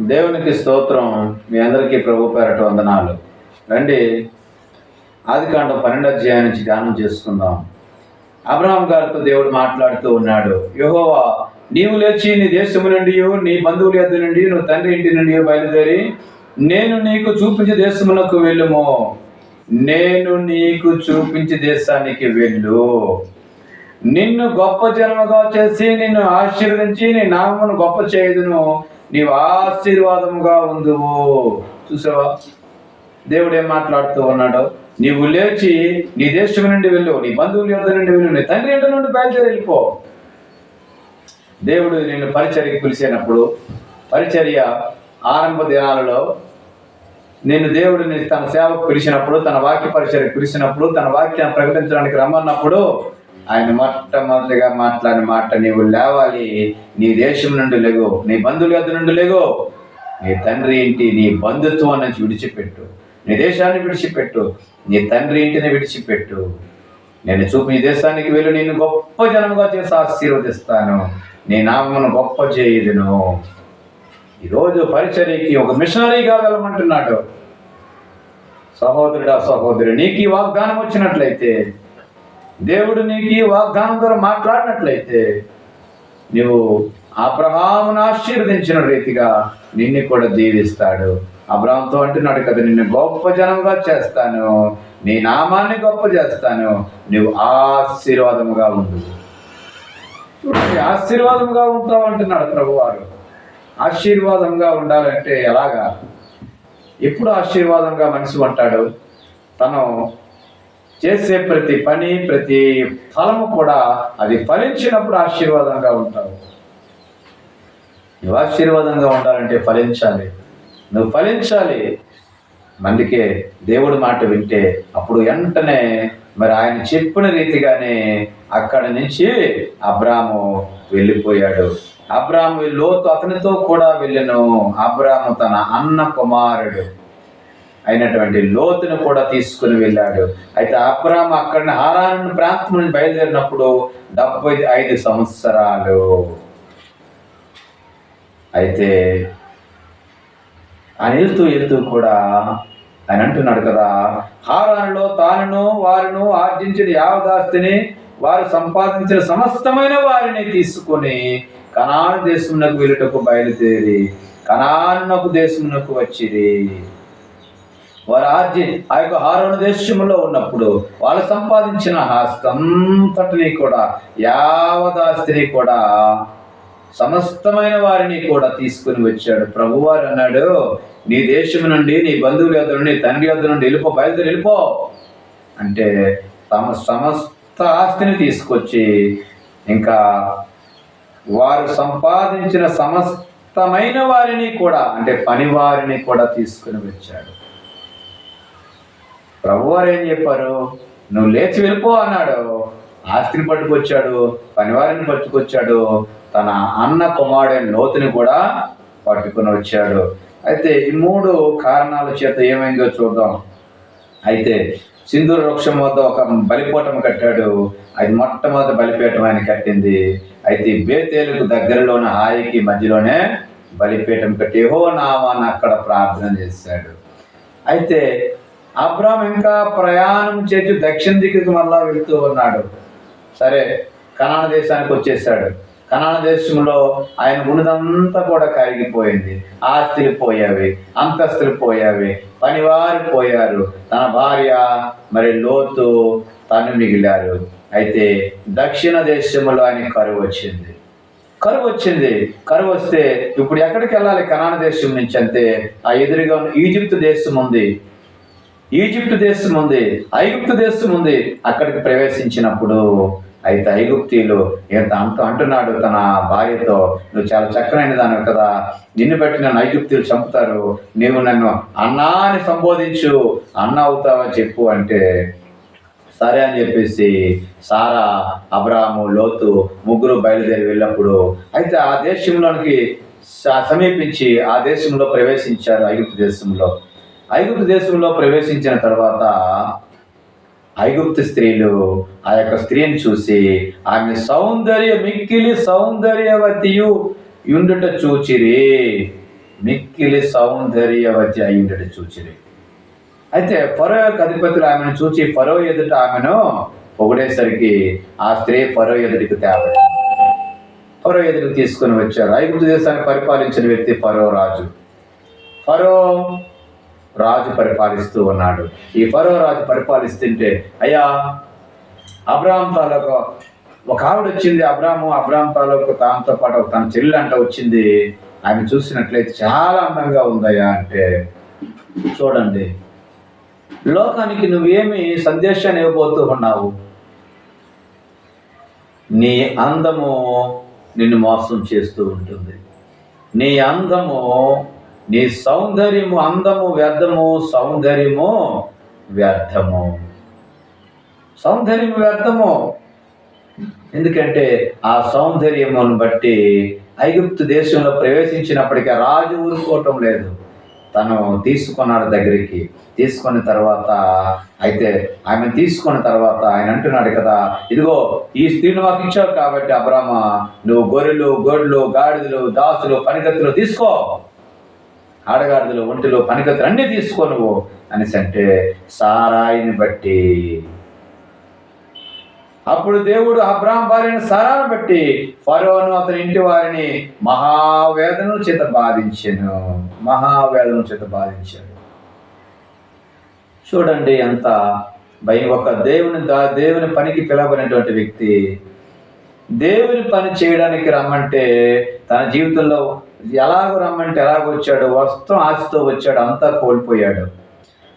దేవునికి స్తోత్రం. మీ అందరికీ ప్రభు పేరట వందనాలు. రండి. ఆది కాండం పన్నెండు అధ్యాయం నుంచి ధ్యానం చేసుకుందాం. అబ్రహాం గారితో దేవుడు మాట్లాడుతూ ఉన్నాడు. యహోవా నీవు లేచి నీ దేశము నుండి నీ బంధువుల యొద్ నుండి నువ్వు తండ్రి ఇంటి నుండి బయలుదేరి నేను నీకు చూపించే దేశమునకు వెళ్ళుము. నేను నీకు చూపించే దేశానికి వెళ్ళు. నిన్ను గొప్ప జన్మగా చేసి నిన్ను ఆశీర్వదించి నీ నామమును గొప్ప చేయదును. నీవు ఆశీర్వాదముగా ఉందువు. చూసావా? దేవుడు ఏం మాట్లాడుతూ ఉన్నాడు? నీవు లేచి నీ దేశం నుండి వెళ్ళు నీ బంధువుల యొద్ద నుండి వెళ్ళు నీ తండ్రి ఇంటి నుండి బయలుదేరి వెళ్ళిపో. దేవుడు నేను పరిచర్యకు పిలిచినప్పుడు పరిచర్య ఆరంభ దినాలలో నేను దేవుడిని తన సేవకు పిలిచినప్పుడు తన వాక్య పరిచయకు పిలిచినప్పుడు తన వాక్యాన్ని ప్రకటించడానికి రమ్మన్నప్పుడు ఆయన మొట్టమొదటిగా మాట్లాడిన మాట నీవు లేవాలి నీ దేశం నుండి లేగో నీ బంధువుల యొద్ద నుండి లేగో నీ తండ్రి ఇంటి నీ బంధుత్వం నుంచి విడిచిపెట్టు. నీ దేశాన్ని విడిచిపెట్టు. నీ తండ్రి ఇంటిని విడిచిపెట్టు. నేను చూపి నీ దేశానికి వెళ్ళి నేను గొప్ప జనముగా చేసి ఆశీర్వదిస్తాను. నీ నామను గొప్ప చేయదును. ఈరోజు పరిచర్యకి ఒక మిషనరీగా వెళ్ళమంటున్నాడు సహోదరుడా సహోదరి నీకు ఈ వాగ్దానం వచ్చినట్లయితే దేవుడు నీకు ఈ వాగ్దానం ద్వారా మాట్లాడినట్లయితే నువ్వు అబ్రహామును ఆశీర్వదించిన రీతిగా నిన్ను కూడా దీవిస్తాడు. అబ్రహాంతో అంటున్నాడు కదా నిన్ను గొప్ప జనంగా చేస్తాను. నీ నామాన్ని గొప్ప చేస్తాను. నువ్వు ఆశీర్వాదముగా ఉండు. చూడండి ఆశీర్వాదంగా ఉంటావు అంటున్నాడు ప్రభువారు. ఆశీర్వాదంగా ఉండాలంటే ఎలాగా? ఎప్పుడు ఆశీర్వాదంగా మనిషి ఉంటాడు తను చేసే ప్రతి పని ప్రతి ఫలము కూడా అది ఫలించినప్పుడు ఆశీర్వాదంగా ఉంటావు. నువ్వు ఆశీర్వాదంగా ఉండాలంటే ఫలించాలి. నువ్వు ఫలించాలి. అందుకే దేవుడి మాట వింటే అప్పుడు వెంటనే మరి ఆయన చెప్పిన రీతిగానే అక్కడి నుంచి అబ్రాము వెళ్ళిపోయాడు. అబ్రాము లోతు అతనితో కూడా వెళ్ళను. అబ్రాము తన అన్న కుమారుడు. అయినటువంటి లోతును కూడా తీసుకుని వెళ్ళాడు. అయితే అబ్రామ్ అక్కడ హారాను ప్రాంతం నుండి బయలుదేరినప్పుడు డెబ్బై ఐదు సంవత్సరాలు. అయితే ఆయన వెళ్తూ వెళ్తూ కూడా ఆయన అంటున్నాడు కదా హారానులో తానును వారిను ఆర్జించిన యావదాస్తిని వారు సంపాదించిన సమస్తమైన వారిని తీసుకొని కనాను దేశమునకు వెళ్ళుటకు బయలుదేరి కనాన్నకు దేశమునకు వచ్చిరి. వారు ఆర్జి ఆ యొక్క హారోను దేశంలో ఉన్నప్పుడు వాళ్ళు సంపాదించిన ఆస్తంతటిని కూడా యావదాస్తిని కూడా సమస్తమైన వారిని కూడా తీసుకుని వచ్చాడు. ప్రభువారు అన్నాడు నీ దేశం నుండి నీ బంధువుల యొద్ నుండి తండ్రి యొద్ నుండి వెళ్ళిపో బయలుదేరి వెళ్ళిపో. అంటే తమ సమస్త ఆస్తిని తీసుకొచ్చి ఇంకా వారు సంపాదించిన సమస్తమైన వారిని కూడా అంటే పని వారిని కూడా తీసుకుని వచ్చాడు. ప్రభువారు ఏం చెప్పారు? నువ్వు లేచి వెళ్ళిపో అన్నాడు. ఆస్తిని పట్టుకొచ్చాడు పనివారిని పట్టుకొచ్చాడు. తన అన్న కుమారుడైన లోతుని కూడా పట్టుకుని వచ్చాడు. అయితే ఈ మూడు కారణాల చేత ఏమైందో చూద్దాం. అయితే సింధూర వృక్షం వద్ద ఒక బలిపోటం కట్టాడు. అది మొట్టమొదటి బలిపీఠం ఆయన కట్టింది. అయితే ఈ బేతేలుకు దగ్గరలోని హాయికి మధ్యలోనే బలిపీఠం కట్టి హో నామాన్ని అక్కడ ప్రార్థన చేశాడు. అయితే అబ్రామ్ ఇంకా ప్రయాణం చేసి దక్షిణ దిక్కుకు మళ్ళా వెళ్తూ ఉన్నాడు. సరే కనాన దేశానికి వచ్చేసాడు కనాన దేశంలో ఆయన ఉన్నదంతా కూడా కరిగిపోయింది. ఆస్తులు పోయావి అంతస్తులు పోయావి పనివారు పోయారు. తన భార్య మరి లోతు తను మిగిలారు. అయితే దక్షిణ దేశంలో ఆయన కరువు వచ్చింది. కరువు వచ్చింది. కరువు వస్తే ఇప్పుడు ఎక్కడికి వెళ్ళాలి కనాన దేశం నుంచి? అంటే ఆ ఎదురుగా ఉన్న ఈజిప్ట్ దేశం ఉంది. ఈజిప్టు దేశం ఉంది ఐగుప్తు దేశం ఉంది. అక్కడికి ప్రవేశించినప్పుడు అయితే ఐగుప్తీలు ఎంత అంత అంటున్నాడు తన భార్యతో నువ్వు చాలా చక్కనైన దాని కదా నిన్ను బట్టి నన్ను ఐగుప్తీలు చంపుతారు నీవు నన్ను అన్నా అని సంబోధించు అన్న అవుతావా చెప్పు అంటే సరే అని చెప్పేసి సారా అబ్రాము లోతు ముగ్గురు బయలుదేరి వెళ్ళినప్పుడు అయితే ఆ దేశంలోనికి సమీపించి ఆ దేశంలో ప్రవేశించారు ఐగుప్తు దేశంలో. ఐగుప్తు దేశంలో ప్రవేశించిన తర్వాత ఐగుప్తు స్త్రీలు ఆ యొక్క స్త్రీని చూసి ఆమె సౌందర్య మిక్కిలి సౌందర్యవతియు యుండుట చూచిరి. మిక్కిలి సౌందర్యవతి అయ్యుండట చూచిరి. అయితే ఫరో యొక్క అధిపతులు ఆమెను చూచి ఫరో ఎదుట ఆమెను పొగిడేసరికి ఆ స్త్రీ ఫరో ఎదుటికి తేవడం ఫరో ఎదుటికి తీసుకుని వచ్చారు. ఐగుప్తు దేశాన్ని పరిపాలించిన వ్యక్తి ఫరో రాజు. ఫరో రాజు పరిపాలిస్తూ ఉన్నాడు. ఈ ఫరో రాజు పరిపాలిస్తుంటే అయ్యా అబ్రాహం తాలూకు ఒక ఆవిడ వచ్చింది అబ్రాహము అబ్రాహం తాలూకు దాంతో పాటు తన చెల్లి అంట వచ్చింది. ఆమె చూసినట్లయితే చాలా అందంగా ఉందయ్యా అంటే చూడండి లోకానికి నువ్వేమి సందేశాన్ని ఇవ్వబోతూ ఉన్నావు. నీ అందము నిన్ను మోసం చేస్తూ ఉంటుంది. నీ అందము నీ సౌందర్యము అందము వ్యర్థము సౌందర్యము వ్యర్థము. సౌందర్యము వ్యర్థము. ఎందుకంటే ఆ సౌందర్యమును బట్టి ఐగుప్తు దేశంలో ప్రవేశించినప్పటికీ రాజు ఊరుకోవటం లేదు. తను తీసుకున్నాడు దగ్గరికి. తీసుకున్న తర్వాత అయితే ఆమె తీసుకున్న తర్వాత ఆయన అంటున్నాడు కదా ఇదిగో ఈ స్త్రీని మాకు ఇచ్చావు కాబట్టి అబ్రామ నువ్వు గొర్రెలు గొడ్లు గాడిదలు దాసులు పనిగత్తులు తీసుకో. ఆడగాడిదలు ఒంటిలో పనికత్తులు అన్నీ తీసుకో అనేసి అంటే సారాయిని బట్టి. అప్పుడు దేవుడు అబ్రాహం భార్యను సారాను బట్టి ఫరోను అతని ఇంటి వారిని మహావేదన చేత బాధించాను. మహావేదన చేత బాధించాను. చూడండి ఎంత భయం. ఒక దేవుని దా దేవుని పనికి పిలవనటువంటి వ్యక్తి దేవుని పని చేయడానికి రమ్మంటే తన జీవితంలో ఎలాగో రమ్మంటే ఎలాగొచ్చాడు వస్త్రం ఆస్తితో వచ్చాడు అంతా కోల్పోయాడు.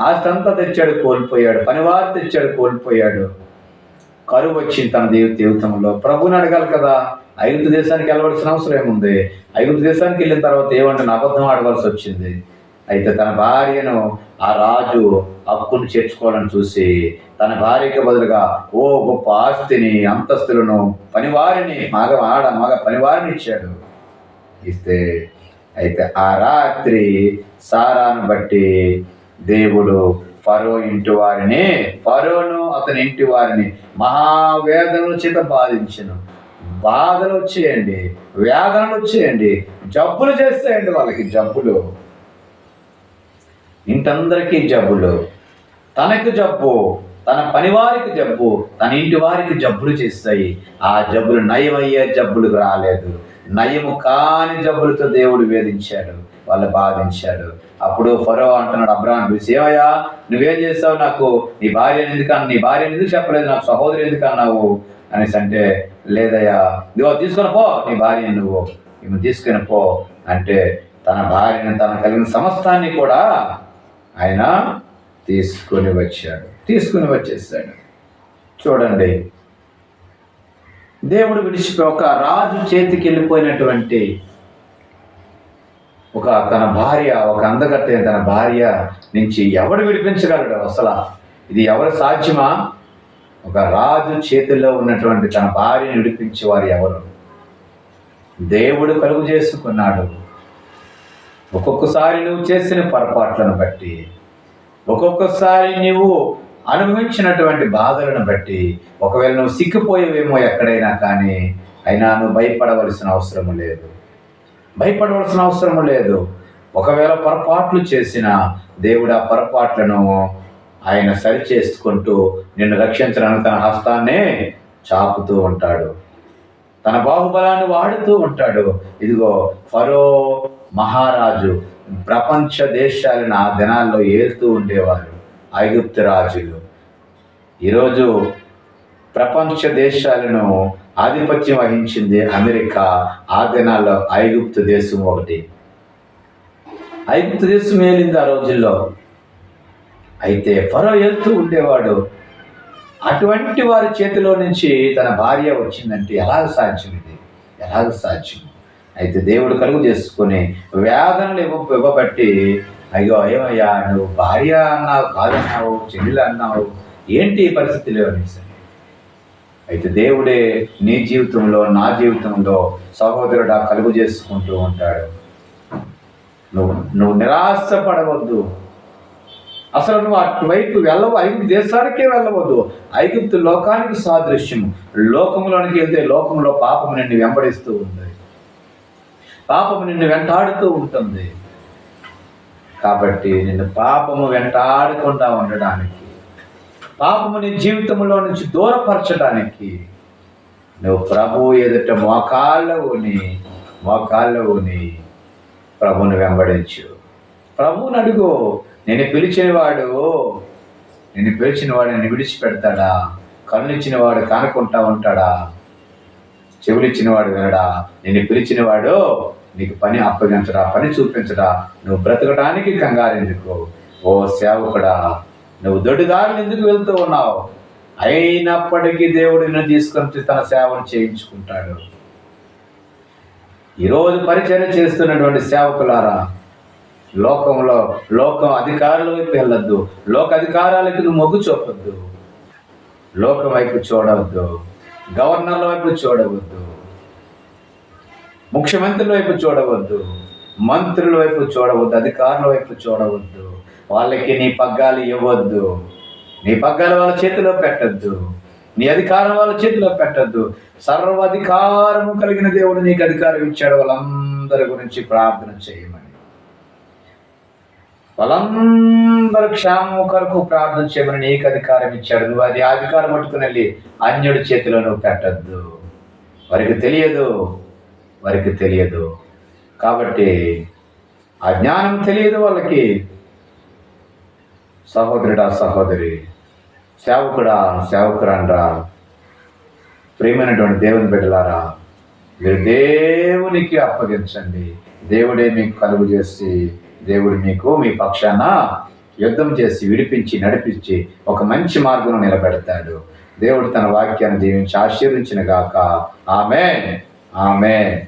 ఆస్తి అంతా తెచ్చాడు కోల్పోయాడు. పనివారు తెచ్చాడు కోల్పోయాడు. కరువు వచ్చింది తన దేవ జీవితంలో ప్రభుని అడగాలి కదా ఐగుప్తు దేశానికి వెళ్ళవలసిన అవసరం ఏముంది? ఐగుప్తు దేశానికి వెళ్ళిన తర్వాత ఏమంటే అబద్ధం ఆడవలసి వచ్చింది. అయితే తన భార్యను ఆ రాజు హక్కును చేర్చుకోవాలని చూసి తన భార్యకి బదులుగా ఓ గొప్ప ఆస్తిని అంతస్తులను పనివారిని మగ ఆడ మగ పనివారిని ఇచ్చాడు. ఇస్తే అయితే ఆ రాత్రి సారాను బట్టి దేవుడు ఫరో ఇంటి వారిని ఫరోను అతని ఇంటి వారిని మహావేదనల చేత బాధించను. బాధలు వచ్చేయండి వేదనలు వచ్చేయండి జబ్బులు చేస్తాయండి వాళ్ళకి జబ్బులు. ఇంటందరికీ జబ్బులు. తనకు జబ్బు తన పనివారికి జబ్బు తన ఇంటి వారికి జబ్బులు చేస్తాయి. ఆ జబ్బులు నయమయ్యే జబ్బులు రాలేదు. నయము కాని జబ్బులతో దేవుడు వేధించాడు వాళ్ళు బాధించాడు. అప్పుడు ఫరో అంటున్నాడు అబ్రాహం పిలిచి ఏమయ్యా నువ్వేం చేస్తావు నాకు? నీ భార్య ఎందుకు అన్న నీ భార్య ఎందుకు చెప్పలేదు? నాకు సహోదరి ఎందుకు అన్నావు? అనేసి అంటే లేదయ్యా నువ్వు తీసుకొని పో నీ భార్య నువ్వు ఈమె తీసుకొని పో. అంటే తన భార్యను తన కలిగిన సమస్తాన్ని కూడా ఆయన తీసుకొని వచ్చాడు తీసుకుని వచ్చేసాడు. చూడండి దేవుడు విడిచిపోయి ఒక రాజు చేతికి వెళ్ళిపోయినటువంటి ఒక తన భార్య ఒక అందగట్టే తన భార్య నుంచి ఎవడు విడిపించగలడు అసలు? ఇది ఎవరు సాధ్యమా? ఒక రాజు చేతిలో ఉన్నటువంటి తన భార్యను విడిపించేవారు ఎవరు? దేవుడు కలుగు చేసుకున్నాడు. ఒక్కొక్కసారి నువ్వు చేసిన పొరపాట్లను బట్టి ఒక్కొక్కసారి నువ్వు అనుభవించినటువంటి బాధలను బట్టి ఒకవేళ నువ్వు సిక్కిపోయేవేమో ఎక్కడైనా కానీ అయినా నువ్వు భయపడవలసిన అవసరం లేదు. భయపడవలసిన అవసరం లేదు. ఒకవేళ పొరపాట్లు చేసిన దేవుడు ఆ పొరపాట్లను ఆయన సరి చేసుకుంటూ నిన్ను రక్షించడానికి తన హస్తాన్నే చాపుతూ ఉంటాడు. తన బాహుబలాన్ని వాడుతూ ఉంటాడు. ఇదిగో ఫరో మహారాజు ప్రపంచ దేశాలను ఆ దినాల్లో ఏలుతూ ఉండేవారు. ఐగుప్తు రాజులు. ఈరోజు ప్రపంచ దేశాలను ఆధిపత్యం వహించింది అమెరికా ఆ దినాల్లో ఐగుప్తు దేశం ఒకటి. ఐగుప్తు దేశం ఏలింది ఆ రోజుల్లో? అయితే ఫరో వెళ్తూ ఉండేవాడు. అటువంటి వారి చేతిలో నుంచి తన భార్య వచ్చిందంటే ఎలాగ సాధ్యం ఇది? ఎలాగ సాధ్యం? అయితే దేవుడు కలుగు చేసుకొని వేదనలు ఇవ్వ ఇవ్వబట్టి అయ్యో ఏమయ్యా నువ్వు భార్య అన్నావు కాదన్నావు చెల్లెలు అన్నావు ఏంటి పరిస్థితి పరిస్థితులు అయితే దేవుడే నీ జీవితంలో నా జీవితంలో సహోదరుడు కలుగు చేసుకుంటూ ఉంటాడు. నువ్వు నువ్వు నిరాశపడవద్దు. అసలు నువ్వు అటువైపు వెళ్ళవు ఐదు దేశానికే వెళ్ళవద్దు. ఐగుప్తు లోకానికి సాదృశ్యం లోకంలోనికి వెళ్తే లోకంలో పాపం నిన్ను వెంబడిస్తూ ఉంది పాపం నిన్ను వెంటాడుతూ ఉంటుంది. కాబట్టి నిన్ను పాపము వెంటాడకుండా ఉండడానికి పాపము నీ జీవితంలో నుంచి దూరపరచడానికి నువ్వు ప్రభు ఎదుట మోకాళ్ళ ఉని మోకాళ్ళ ఉని ప్రభుని వెంబడించు. ప్రభువుని అడుగు నేను పిలిచిన వాడు నేను పిలిచిన వాడు నేను విడిచిపెడతాడా? కళ్ళు వాడు కానుకుంటా ఉంటాడా? చెవులు వాడు వినడా? నేను పిలిచిన వాడు నీకు పని అప్పగించడా పని చూపించడా నువ్వు బ్రతకడానికి కంగారు ఎందుకు? ఓ సేవకుడా నువ్వు దొడ్డిదారులు ఎందుకు వెళ్తూ ఉన్నావు? అయినప్పటికీ దేవుడు నిన్ను తీసుకొని తన సేవను చేయించుకుంటాడు. ఈరోజు పరిచయం చేస్తున్నటువంటి సేవకులారా లోకంలో లోకం అధికారుల వైపు వెళ్ళొద్దు లోక అధికారాలకి నువ్వు మొగ్గు చూపొద్దు లోకం వైపు చూడవద్దు గవర్నర్ల వైపు చూడవద్దు ముఖ్యమంత్రుల వైపు చూడవద్దు మంత్రుల వైపు చూడవద్దు అధికారుల వైపు చూడవద్దు. వాళ్ళకి నీ పగ్గాలు ఇవ్వద్దు. నీ పగ్గాలు వాళ్ళ చేతిలో పెట్టద్దు. నీ అధికారం వాళ్ళ చేతిలో పెట్టద్దు. సర్వాధికారము కలిగిన దేవుడు నీకు అధికారం ఇచ్చాడు. వాళ్ళందరి గురించి ప్రార్థన చేయమని. వాళ్ళందరూ క్షేమం కొరకు ప్రార్థన చేయమని నీకు అధికారం ఇచ్చాడు. నువ్వు అది అధికారం పట్టుకుని వెళ్ళి అన్యుడి చేతిలో నువ్వు పెట్టద్దు. వారికి తెలియదు. వారికి తెలియదు. కాబట్టి ఆ జ్ఞానం తెలియదు వాళ్ళకి. సహోదరుడా సహోదరి సేవకుడా సేవకురాండ్రా ప్రియమైనటువంటి దేవుని బిడ్డలారా మీరు దేవునికి అప్పగించండి. దేవుడే మీకు కలుగు చేసి దేవుడు మీకు మీ పక్షాన యుద్ధం చేసి విడిపించి నడిపించి ఒక మంచి మార్గంలో నిలబెడతాడు. దేవుడు తన వాక్యాన్ని దీవించి ఆశీర్వించిన గాక. ఆమె ఆమె